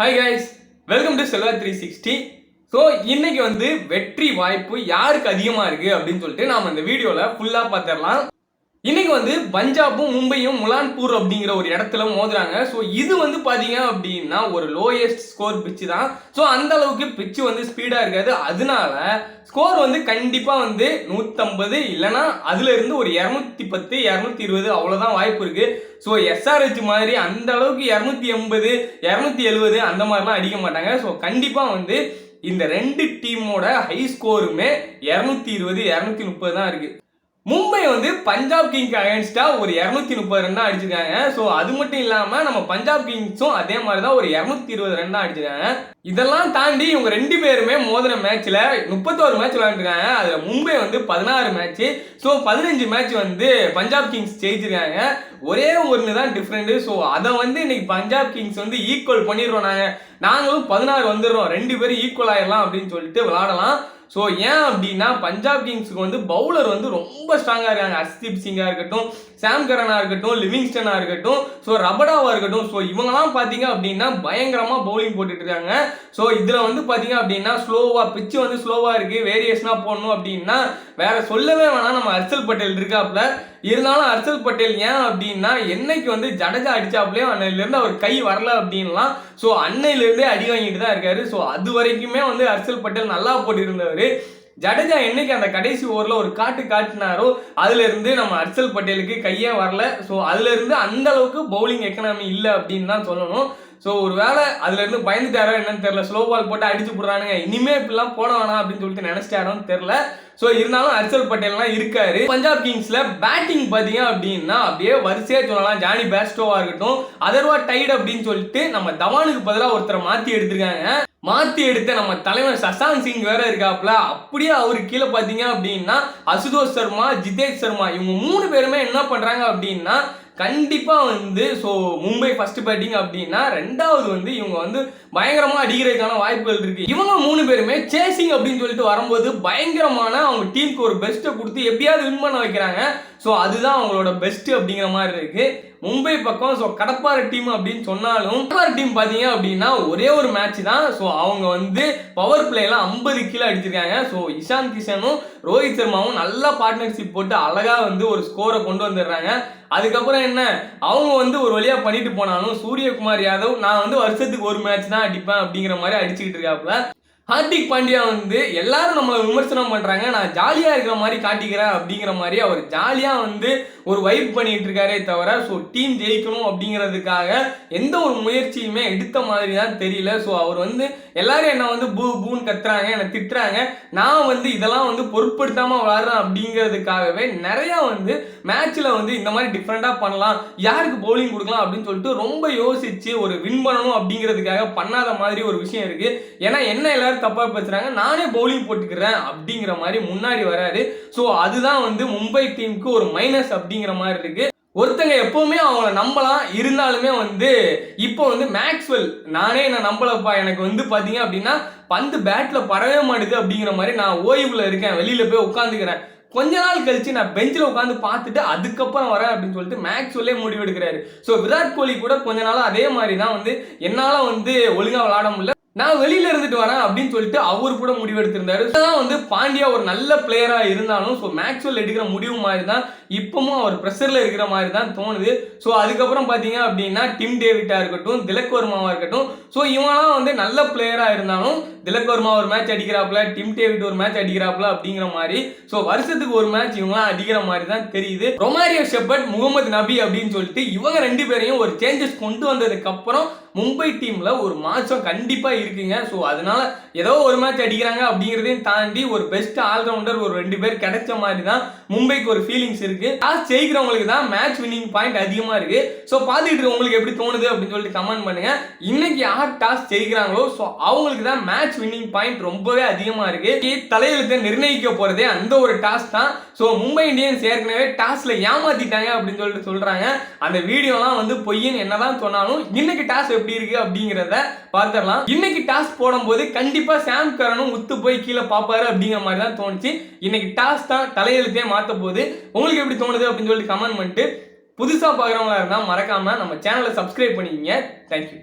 Hi guys welcome to Selva three sixty so இன்னைக்கு வந்து வெற்றி வாய்ப்பு யாருக்கு அதிகமாக இருக்குது அப்படின்னு சொல்லிட்டு நாம் அந்த வீடியோவில் ஃபுல்லாக பார்த்துடலாம். இன்னைக்கு வந்து பஞ்சாபும் மும்பையும் முலான்பூர் அப்படிங்கிற ஒரு இடத்துல மோதுறாங்க. ஸோ இது வந்து பாத்தீங்க அப்படின்னா ஒரு லோயஸ்ட் ஸ்கோர் பிச்சு தான். ஸோ அந்த அளவுக்கு பிச்சு வந்து ஸ்பீடாக இருக்காது. அதனால ஸ்கோர் வந்து கண்டிப்பாக வந்து நூற்றம்பது இல்லைன்னா அதுல இருந்து ஒரு இரநூத்தி பத்து இரநூத்தி இருபது அவ்வளோதான் வாய்ப்பு இருக்கு. ஸோ எஸ்ஆர்ஹெச் மாதிரி அந்த அளவுக்கு இரநூத்தி எண்பது இரநூத்தி எழுபது அந்த மாதிரிலாம் அடிக்க மாட்டாங்க. ஸோ கண்டிப்பாக வந்து இந்த ரெண்டு டீமோட ஹை ஸ்கோருமே இரநூத்தி இருபது இரநூத்தி முப்பது தான் இருக்கு. மும்பை வந்து பஞ்சாப் கிங்க்கு அகேன்ஸ்டா ஒரு இரநூத்தி முப்பது ரன் தான் அடிச்சிருக்காங்க. ஸோ அது மட்டும் இல்லாம நம்ம பஞ்சாப் கிங்ஸும் அதே மாதிரி தான் ஒரு இரநூத்தி இருபது ரன் தான் அடிச்சிருக்காங்க. இதெல்லாம் தாண்டி இவங்க ரெண்டு பேருமே மோதின மேட்ச்ல முப்பத்தோரு மேட்ச் விளையாண்டுருக்காங்க. அதுல மும்பை வந்து பதினாறு மேட்ச் ஸோ பதினஞ்சு மேட்ச் வந்து பஞ்சாப் கிங்ஸ் ஜெயிச்சிருக்காங்க. ஒரே ஒன்று தான் டிஃப்ரெண்ட் ஸோ அதை வந்து இன்னைக்கு பஞ்சாப் கிங்ஸ் வந்து ஈக்குவல் பண்ணிடுறோம் நாங்கள் நாங்களும் பதினாறு வந்துடுறோம். ரெண்டு பேரும் ஈக்குவல் ஆயிடலாம் அப்படின்னு சொல்லிட்டு விளாடலாம் ஸோ ஏன் அப்படின்னா பஞ்சாப் கிங்ஸுக்கு வந்து பவுலர் வந்து ரொம்ப ஸ்ட்ராங்காக இருக்காங்க. ஹர்ஷ்தீப் சிங்காக இருக்கட்டும் சாம் கரனாக இருக்கட்டும் லிவிங்ஸ்டனாக இருக்கட்டும் ஸோ ரபடாவாக இருக்கட்டும். ஸோ இவங்கெல்லாம் பார்த்தீங்க அப்படின்னா பயங்கரமாக பவுலிங் போட்டுட்டு இருக்காங்க. ஸோ இதில் வந்து பார்த்தீங்க அப்படின்னா ஸ்லோவாக பிச்சு வந்து ஸ்லோவாக இருக்குது வேரியேஷனாக போடணும் அப்படின்னா வேற சொல்லவே வேணாம். நம்ம ஹர்ஷல் பட்டேல் இருக்காப்புல இருந்தாலும் ஹர்ஷல் பட்டேல் ஏன் அப்படின்னா என்னைக்கு வந்து ஜடேஜா அடிச்சாப்லயோ அன்னையிலேருந்து அவர் கை வரல அப்படின்லாம் ஸோ அன்னையிலேருந்தே அடி வாங்கிட்டு தான் இருக்காரு. ஸோ அது வரைக்குமே வந்து ஹர்ஷல் பட்டேல் நல்லா போட்டிருந்தவர். ஜடேஜா என்னைக்கு அந்த கடைசி ஓவரில் ஒரு காட்டு காட்டினாரோ அதுலேருந்து நம்ம அர்சல் பட்டேலுக்கு கையே வரல. ஸோ அதுலேருந்து அந்தளவுக்கு அந்த அளவுக்கு பவுலிங் எக்கனாமி இல்லை அப்படின்னு தான் சொல்லணும். ஸோ ஒரு வேளை அதுலேருந்து பயந்துட்டாரோ என்னன்னு தெரியல. ஸ்லோ பால் போட்டு அடிச்சு போடுறானுங்க. இனிமே இப்படிலாம் போட வேணாம் அப்படின்னு சொல்லிட்டு நினச்சிட்டாரோன்னு தெரில ஸோ இருந்தாலும் ஹர்ஷல் பட்டேல்லாம் இருக்காரு. பஞ்சாப் கிங்ஸில் பேட்டிங் பார்த்தீங்க அப்படின்னா அப்படியே வரிசையாக சொல்லலாம். ஜானி பேஸ்டோவாக இருக்கட்டும் அதர்வா டைட் அப்படின்னு சொல்லிட்டு நம்ம தவானுக்கு பதிலாக ஒருத்தரை மாற்றி எடுத்திருக்காங்க. மாற்றி எடுத்த நம்ம தலைவர் சசாந்த் சிங் வேற இருக்காப்ல. அப்படியே அவரு கீழே பார்த்தீங்க அப்படின்னா அசுதோஷ் சர்மா ஜிதேஷ் சர்மா இவங்க மூணு பேருமே என்ன பண்ணுறாங்க அப்படின்னா கண்டிப்பாக வந்து ஸோ மும்பை ஃபர்ஸ்ட் பேட்டிங் அப்படின்னா ரெண்டாவது வந்து இவங்க வந்து பயங்கரமாக அடிக்கிறதுக்கான வாய்ப்புகள் இருக்குது இவங்க மூணு பேருமே சேசிங் அப்படின்னு சொல்லிட்டு வரும்போது பயங்கரமான அவங்க டீமுக்கு ஒரு பெஸ்ட்டை கொடுத்து எப்படியாவது வின் பண்ண வைக்கிறாங்க. ஸோ அதுதான் அவங்களோட பெஸ்ட்டு அப்படிங்கிற மாதிரி இருக்குது மும்பை பக்கம் ஸோ கடப்பாறை டீம் அப்படின்னு சொன்னாலும் கடப்பாறை டீம் பார்த்தீங்க அப்படின்னா ஒரே ஒரு மேட்ச் தான். ஸோ அவங்க வந்து பவர் பிளேலாம் ஐம்பது கிலோ அடிச்சிருக்காங்க. ஸோ இஷாந்த் கிஷனும் ரோஹித் சர்மாவும் நல்லா பார்ட்னர்ஷிப் போட்டு அழகாக வந்து ஒரு ஸ்கோரை கொண்டு வந்துடுறாங்க. அதுக்கப்புறம் என்ன? அவங்க வந்து ஒரு வழியாக பண்ணிட்டு போனாலும் சூரியகுமார் யாதவ் நான் வந்து வருஷத்துக்கு ஒரு மேட்ச் தான் அடிப்பேன் அப்படிங்கிற மாதிரி அடிச்சுக்கிட்டு இருக்காப்புல. ஹார்திக் பாண்டியா வந்து எல்லாரும் நம்மளை விமர்சனம் பண்ணுறாங்க நான் ஜாலியாக இருக்கிற மாதிரி காட்டிக்கிறேன் அப்படிங்கிற மாதிரி அவர் ஜாலியாக வந்து ஒரு வைப் பண்ணிட்டு இருக்காரே தவிர ஸோ டீம் ஜெயிக்கணும் அப்படிங்கிறதுக்காக எந்த ஒரு முயற்சியுமே எடுத்த மாதிரி தான் தெரியல. ஸோ அவர் வந்து எல்லாரும் என்ன வந்து பூ பூன்னு கத்துறாங்க என்னை திட்டுறாங்க. நான் வந்து இதெல்லாம் வந்து பொருட்படுத்தாமல் விளாட்றேன் அப்படிங்கிறதுக்காகவே நிறையா வந்து மேட்ச்சில் வந்து இந்த மாதிரி டிஃப்ரெண்டாக பண்ணலாம் யாருக்கு பவுலிங் கொடுக்கலாம் அப்படின்னு சொல்லிட்டு ரொம்ப யோசித்து ஒரு வின் பண்ணணும் அப்படிங்கிறதுக்காக பண்ணாத மாதிரி ஒரு விஷயம் இருக்குது ஏன்னா என்ன எல்லாரும் தப்பாக பேசுகிறாங்க நானே பவுலிங் போட்டுக்கிறேன் அப்படிங்கிற மாதிரி முன்னாடி வராரு. ஸோ அதுதான் வந்து மும்பை டீமுக்கு ஒரு மைனஸ் அப்படிங்கிற மாதிரி இருக்கு. ஒருத்தங்க எப்பவுமே அவங்கள நம்பலாம். இருந்தாலுமே வந்து இப்போ வந்து மேக்ஸ்வெல் நானே என்ன நம்பலப்பா. எனக்கு வந்து பாத்தீங்க அப்படின்னா பந்து பேட்ல பரவே மாட்டுது அப்படிங்கிற மாதிரி நான் ஓய்வுல இருக்கேன். வெளியில போய் உட்காந்துக்கிறேன். கொஞ்ச நாள் கழிச்சு நான் பெஞ்சில் உட்காந்து பார்த்துட்டு அதுக்கப்புறம் வரேன் அப்படின்னு சொல்லிட்டு மேக்ஸ்வெல்லே முடிவு எடுக்கிறாரு. ஸோ விராட் கோலி கூட கொஞ்ச நாள் அதே மாதிரி தான் வந்து என்னால் வந்து ஒழுங்காக விளாட முடியல. நான் வெளியில இருந்துட்டு வரேன் அப்படின்னு சொல்லிட்டு அவர் கூட முடிவு எடுத்திருந்தாரு தான் வந்து பாண்டியா ஒரு நல்ல பிளேயரா இருந்தாலும் ஸோ மேக்ஸ்வெல் எடுக்கிற முடிவு மாதிரி தான் இப்பவும் அவர் ப்ரெஷர்ல இருக்கிற மாதிரி தான் தோணுது. ஸோ அதுக்கப்புறம் பார்த்தீங்க அப்படின்னா டிம் டேவிட்டா இருக்கட்டும் திலக் வர்மாவா இருக்கட்டும் ஸோ இவங்களாம் வந்து நல்ல பிளேயரா இருந்தாலும் திலக் வர்மா ஒரு மேட்ச் அடிக்கிறாப்புல டிம் டேவிட் ஒரு மேட்ச் அடிக்கிறாப்புல அப்படிங்கிற மாதிரி. ஸோ வருஷத்துக்கு ஒரு மேட்ச் இவங்களாம் அடிக்கிற மாதிரி தான் தெரியுது. ரொமாரியோ ஷெப்பர்ட் முகமது நபி அப்படின்னு சொல்லிட்டு இவங்க ரெண்டு பேரையும் ஒரு சேஞ்சஸ் கொண்டு வந்ததுக்கு அப்புறம் மும்பை டீம்ல ஒரு மாற்றம் கண்டிப்பா இருக்குங்க. ஸோ அதனால ஏதோ ஒரு மேட்ச் அடிக்கிறாங்க அப்படிங்கிறதையும் தாண்டி ஒரு பெஸ்ட் ஆல்ரவுண்டர் ஒரு ரெண்டு பேர் கிடைச்ச மாதிரி தான் மும்பைக்கு ஒரு ஃபீலிங்ஸ் இருக்கு. டாஸ் ஜெயிக்கிறவங்களுக்கு தான் மேட்ச் வின்னிங் பாயிண்ட் அதிகமா இருக்கு. ஸோ பார்த்துட்டு உங்களுக்கு எப்படி தோணுது அப்படின்னு சொல்லிட்டு கமெண்ட் பண்ணுங்க. இன்னைக்கு யார் டாஸ் ஜெயிக்கிறாங்களோ ஸோ அவங்களுக்கு தான் மேட்ச் வின்னிங் பாயிண்ட் ரொம்பவே அதிகமா இருக்கு. தலையெழுத்தை நிர்ணயிக்க போறதே அந்த ஒரு டாஸ் தான். ஸோ மும்பை இந்தியன்ஸ் ஏற்கனவே டாஸ்ல ஏமாத்திட்டாங்க அப்படின்னு சொல்லிட்டு சொல்றாங்க. அந்த வீடியோலாம் வந்து பொய்ன்னு என்னதான் சொன்னாலும் இன்னைக்கு டாஸ் எப்படி இருக்கு அப்படிங்கிறத பார்த்துடலாம். இன்னைக்கு டாஸ் போடும்போது கண்டிப்பா சாம் கரனும் உத்து போய் கீழே பார்ப்பாரு அப்படிங்கிற மாதிரி தான் தோணுச்சு. இன்னைக்கு டாஸ் தான் தலையெழுத்தே மாத்த போகுது. உங்களுக்கு எப்படி தோணுது அப்படின்னு சொல்லிட்டு கமெண்ட் பண்ணிட்டு புதுசாக பார்க்குறவங்களா இருந்தால் மறக்காம நம்ம சேனலை சப்ஸ்கிரைப் பண்ணிக்கிங்க. தேங்க்யூ